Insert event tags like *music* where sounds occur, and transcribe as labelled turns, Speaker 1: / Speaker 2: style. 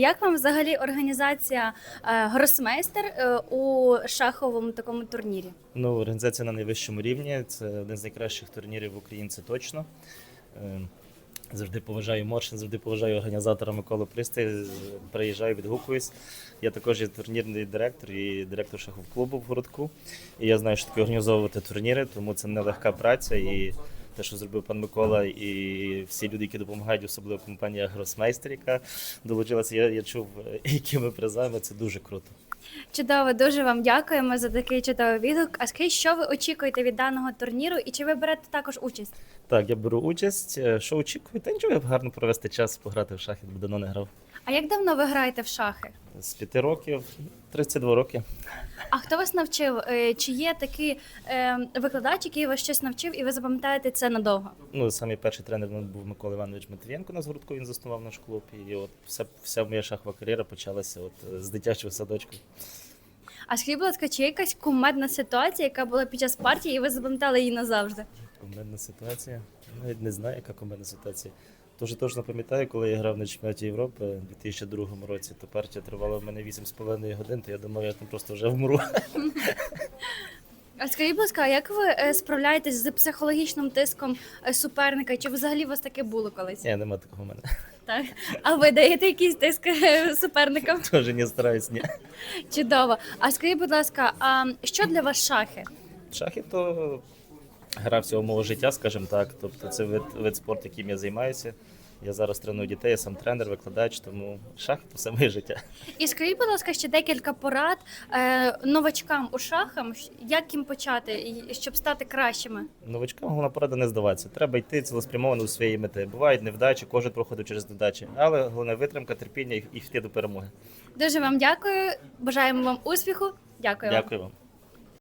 Speaker 1: Як вам взагалі організація е, гросмейстер е, у шаховому такому турнірі?
Speaker 2: Ну, організація на найвищому рівні. Це один з найкращих турнірів в Україні, це точно. Е, Завжди поважаю Моршин, завжди поважаю організатора Миколу Пристай. Приїжджаю, відгукуюсь. Я також є турнірний директор і директор шахов-клубу в городку. І я знаю, що таке організовувати турніри, тому це нелегка праця. І те, що зробив пан Микола, і всі люди, які допомагають, особливо компанія Гросмейстер, яка долучилася. Я, я чув, *laughs* якими призами. Це дуже круто.
Speaker 1: Чудово, дуже вам дякуємо за такий чудовий відгук. А скажіть, що ви очікуєте від даного турніру і чи ви берете також участь?
Speaker 2: Так, я беру участь. Е, Що очікую? Та нічого, гарно провести час, пограти в шахи, бо давно не грав.
Speaker 1: А як давно ви граєте в шахи?
Speaker 2: З п'яти років, 32 роки.
Speaker 1: А хто вас навчив? Е, Чи є такий е, викладач, який вас щось навчив, і ви запам'ятаєте це надовго?
Speaker 2: Ну, самий перший тренер був Микола Іванович Матвієнко на згородку, він заснував наш клуб. І от вся, вся моя шахова кар'єра почалася от е, з дитячого садочку.
Speaker 1: А скажіть, будь ласка, чи є якась кумедна ситуація, яка була під час партії, і ви запам'ятали її назавжди?
Speaker 2: Комедна ситуація. Навіть не знаю, яка комедна ситуація. Дуже точно пам'ятаю, коли я грав на чемпіонаті Європи у 2002 році, то партія тривала в мене 8,5 годин, то я думав, я там просто вже вмру.
Speaker 1: А скажіть, будь ласка, як ви е, справляєтесь з психологічним тиском е, суперника? Чи взагалі у вас таке було колись?
Speaker 2: Ні, нема такого в мене.
Speaker 1: Так. А ви даєте якийсь тиск е, суперникам? *laughs*
Speaker 2: Теж не стараюсь, ні.
Speaker 1: Чудово. А скажіть, будь ласка, а що для вас шахи?
Speaker 2: Шахи то гра всього мого життя, скажімо так. Тобто це вид, вид спорту, яким я займаюся. Я зараз треную дітей, я сам тренер, викладач, тому шахи то все моє життя.
Speaker 1: І скажіть, будь ласка, ще декілька порад е, новачкам у шахам, як їм почати, щоб стати кращими.
Speaker 2: Новачкам головна порада не здаватися. Треба йти цілеспрямовано до своєї мети. Бувають невдачі, кожен проходить через невдачі, але головне витримка, терпіння і йти до перемоги.
Speaker 1: Дуже вам дякую. Бажаємо вам успіху. Дякую. вам.
Speaker 2: Дякую вам.